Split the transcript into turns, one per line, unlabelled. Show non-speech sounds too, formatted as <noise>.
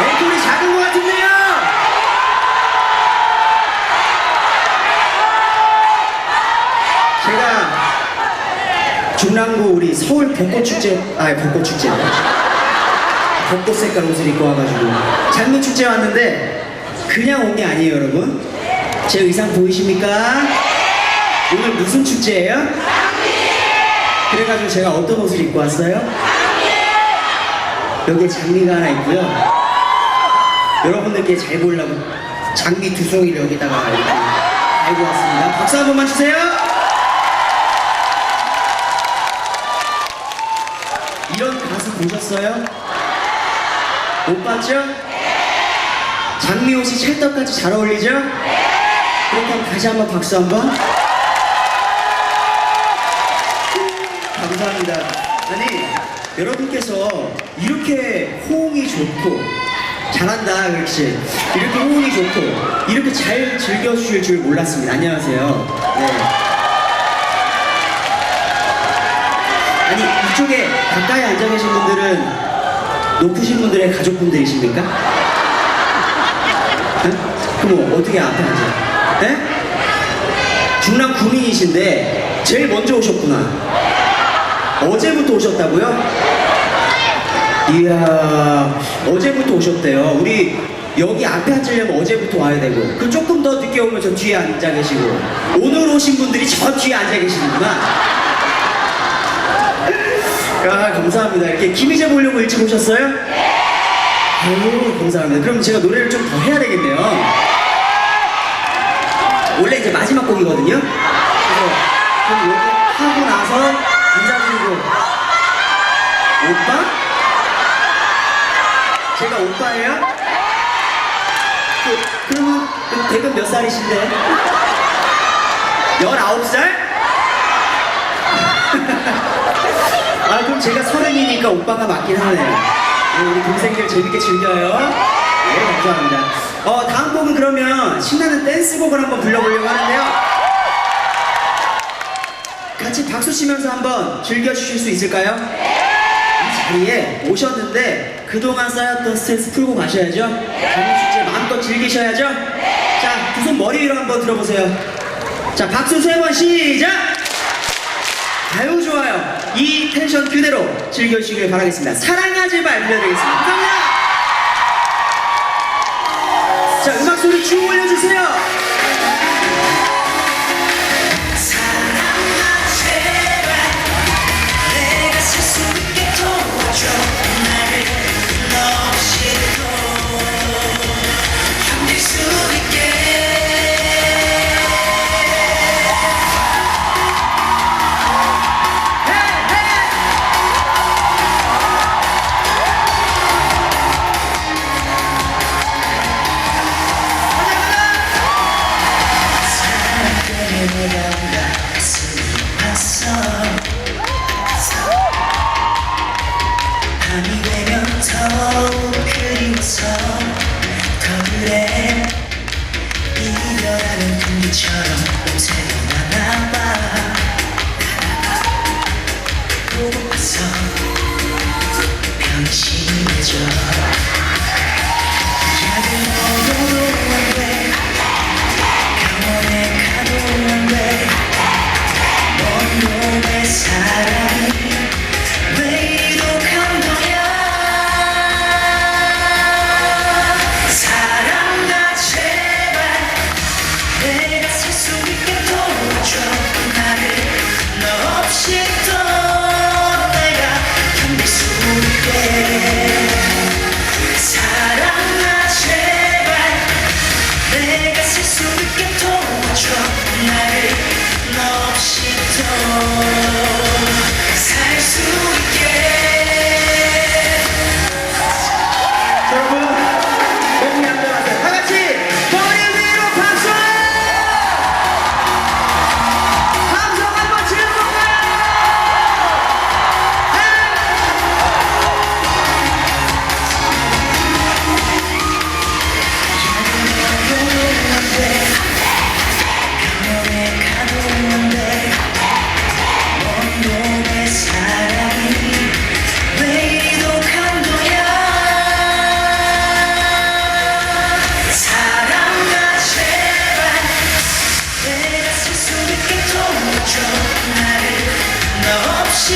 앵콜이 작은 것 같은데요? 제가 중랑구 우리 서울 벚꽃축제, 아 벚꽃축제. 벚꽃 색깔 옷을 입고 와가지고 장미축제 왔는데 그냥 온 게 아니에요 여러분. 제 의상 보이십니까? 오늘 무슨 축제예요? 그래가지고 제가 어떤 옷을 입고 왔어요? 여기에 장미가 하나 있고요. 여러분들께 잘 보려고 장미 두 송이를 여기다가 이렇게 달고 왔습니다. 박수 한 번만 주세요. 이런 가수 보셨어요? 못 봤죠? 장미 옷이 찰떡같이 잘 어울리죠? 그렇다면 다시 한 번 박수 한 번. 감사합니다. 아니, 여러분께서 이렇게 호응이 좋고, 잘한다, 그렇지. 이렇게 호응이 좋고, 이렇게 잘 즐겨주실 줄 몰랐습니다. 안녕하세요. 네. 아니, 이쪽에 가까이 앉아 계신 분들은 높으신 분들의 가족분들이십니까? 네? 그럼 어떻게 앞에 앉아? 네? 중남 군인이신데 제일 먼저 오셨구나. 어제부터 오셨다고요? 이야, 어제부터 오셨대요. 우리 여기 앞에 앉으려면 어제부터 와야 되고, 그 조금 더 늦게 오면 저 뒤에 앉아 계시고, 오늘 오신 분들이 저 뒤에 앉아 계시는구나. 아, 감사합니다. 이렇게 김희재 보려고 일찍 오셨어요? 아유, 감사합니다. 그럼 제가 노래를 좀 더 해야 되겠네요. 원래 이제 마지막 곡이거든요. 그래서 그럼 이렇게 하고 나서 인사드리고 오빠? 제가 오빠예요? 그, 그 대금 몇 살이신데? 19살? <laughs> 아 그럼 제가 서른이니까 오빠가 맞긴 하네요. 네, 우리 동생들 재밌게 즐겨요. 네 감사합니다. 어 다음 곡은 그러면 신나는 댄스곡을 한번 불러보려고 하는데요. 같이 박수 치면서 한번 즐겨주실 수 있을까요? 이 자리에 오셨는데 그동안 쌓였던 스트레스 풀고 가셔야죠. 장미축제 마음껏 즐기셔야죠. 자, 두 손 머리 위로 한번 들어보세요. 자, 박수 세 번 시작! 아유, 좋아요. 이 텐션 그대로 즐겨주시길 바라겠습니다. 사랑하지 말 들려드리겠습니다. 감사합니다. 자, 음악 소리 쭉 올려주세요.
밤이 되면 더욱 그리워서 거울에 이별하는 공기처럼 옷에 남아봐 보고파서 변신해져 없이